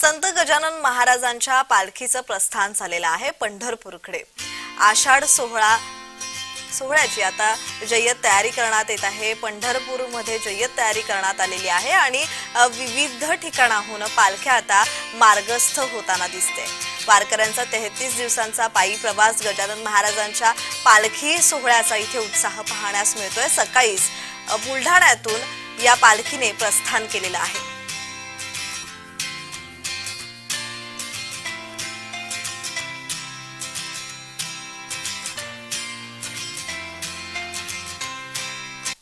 संत गजानन महाराजांच्या पालखीचं प्रस्थान झालेलं आहे पंढरपूरकडे. आषाढ सोहळा सोहळ्याची आता जय्यत तयारी करण्यात येत आहे. पंढरपूरमध्ये जय्यत तयारी करण्यात आलेली आहे आणि विविध ठिकाणाहून पालख्या आता मार्गस्थ होताना दिसते. वारकऱ्यांचा तेहतीस दिवसांचा पायी प्रवास गजानन महाराजांच्या पालखी सोहळ्याचा इथे उत्साह पाहण्यास मिळतोय. सकाळीच बुलढाण्यातून या पालखीने प्रस्थान केलेलं आहे.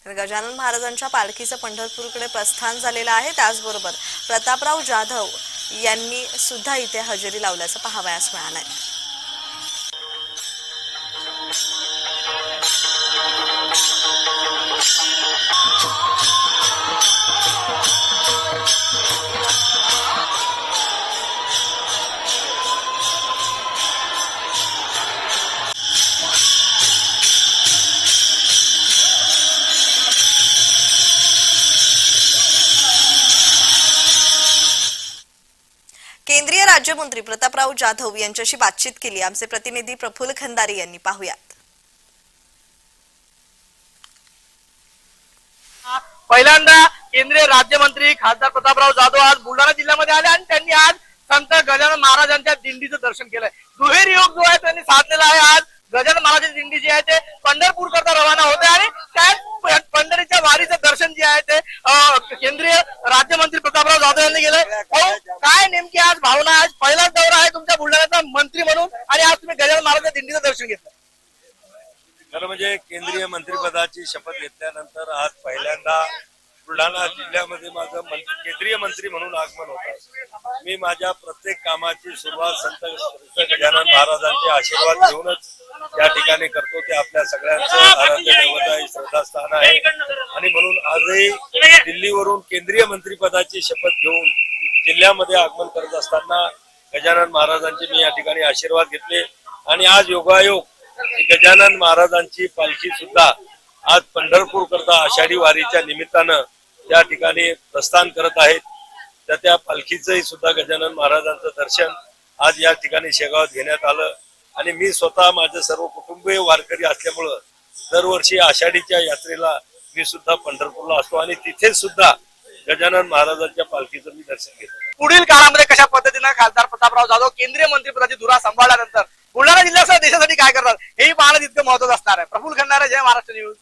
गजानन महाराजांच्या पालखीचं पंढरपूरकडे प्रस्थान झालेलं आहे. त्याचबरोबर प्रतापराव जाधव यांनी सुद्धा इथे हजेरी लावल्याचं पाहावयास मिळालं आहे राज्यमंत्री प्रतापराव जाधव यांच्याशी बातचीत केली. आमचे प्रतिनिधी प्रफुल्ल खंदारी यांनी पाहुयात. पहिल्यांदा केंद्रीय राज्यमंत्री खासदार प्रतापराव जाधव आज बुलढाणा जिल्ह्यामध्ये आले आणि त्यांनी आज संत गजानन महाराजांच्या दिंडीचं दर्शन केलंय. दुहेरी योग जो आहे त्यांनी साधलेला आहे आज. गजानन महाराजांची दिंडी जी आहे ते पंढरपूर करता रवाना होते. राज्यमंत्री जाधव यांनी केलंय काय नेमकी आज भावना? आज पहिलाच दौरा आहे तुमच्या बुलढाण्याचा मंत्री म्हणून. आणि आज तुम्ही गजानन महाराज दिंडीचं दर्शन घेतलं. खरं म्हणजे केंद्रीय मंत्रिपदाची शपथ घेतल्यानंतर आज पहिल्यांदा बुलढाणा जिल्ह्यामध्ये माझं केंद्रीय मंत्री म्हणून आगमन होत. मी माझ्या प्रत्येक कामाची सुरुवात संत गजानन महाराजांचे आशीर्वाद घेऊनच या ठिकाणी करतो. ते आपल्या सगळ्यांचं आराध्य दैवत श्रद्धास्थान आहे. आणि म्हणून आजही दिल्लीवरून केंद्रीय मंत्रीपदाची शपथ घेऊन जिल्ह्यामध्ये आगमन करत असताना गजानन महाराजांचे मी या ठिकाणी आशीर्वाद घेतले. आणि आज योगायोग गजानन महाराजांची पालखी सुद्धा आज पंढरपूर करता आषाढी वारीच्या निमित्तानं त्या ठिकाणी प्रस्थान करत आहेत. त्या त्या पालखीचंही सुद्धा गजानन महाराजांचं दर्शन आज या ठिकाणी शेगावात घेण्यात आलं. आणि मी स्वतः माझं सर्व कुटुंबीय वारकरी असल्यामुळं दरवर्षी आषाढीच्या यात्रेला मी सुद्धा पंढरपूरला असतो आणि तिथे सुद्धा गजानन महाराजांच्या पालखीचं मी दर्शन घेतो. पुढील काळामध्ये कशा पद्धतीनं खासदार प्रतापराव जाधव केंद्रीय मंत्रिपदाची धुरा सांभाळल्यानंतर बुलढाणा जिल्ह्यासह देशासाठी काय करतात हेही पाहणं तितकं महत्वाचं असणार आहे. प्रफुल खंडारे जय महाराष्ट्र न्यूज